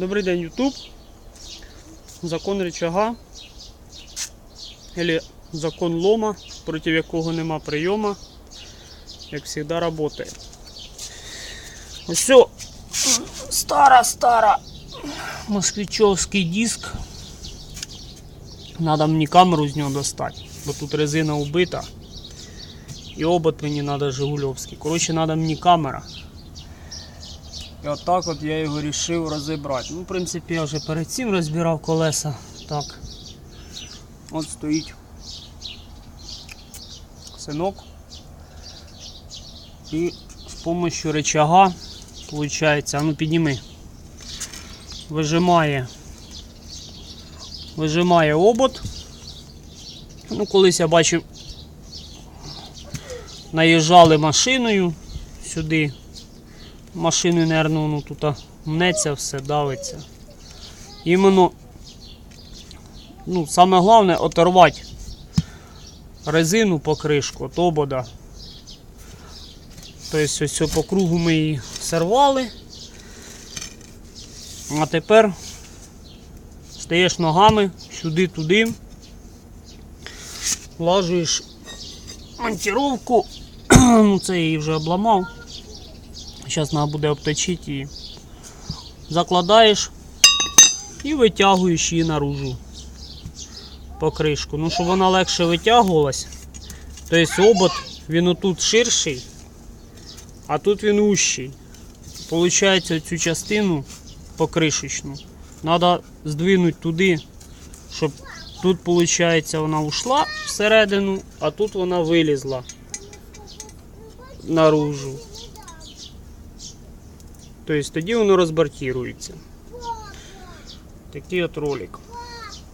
Добрий день, Ютуб. Закон рычага. Или закон лома, проти якого нема прийома. Як завжди працює. Ось. Стара, стара. Москвичовський диск. Надо мені камеру з нього достати, бо тут резина убита. І обод мені треба Жигульовський. Коротше, треба мені камера. І отак от я його вирішив розібрати. Ну, в принципі, я вже перед цим розбирав колеса. Так. От стоїть синок. І з допомогою рычага, виходить, ну підніми, вижимає, вижимає обод. Ну, колись я бачив, наїжджали машиною сюди. Машиною, наверное, воно тут мнеться все, давиться. Іменно, ну, саме головне оторвати резину покришку от обода. Тобто ось по кругу ми її сорвали. А тепер стаєш ногами сюди-туди, влажуєш монтировку, ну це я її вже обламав. Зараз треба буде обточити її. Закладаєш і витягуєш її наружу покришку. Ну, щоб вона легше витягувалась. Тобто обод він отут ширший, а тут він ущий. Получається цю частину покришечну. Треба здвинути туди, щоб тут, виходить, вона ушла всередину, а тут вона вилізла наружу. Тобто тоді воно розбортірується. Такий от ролик.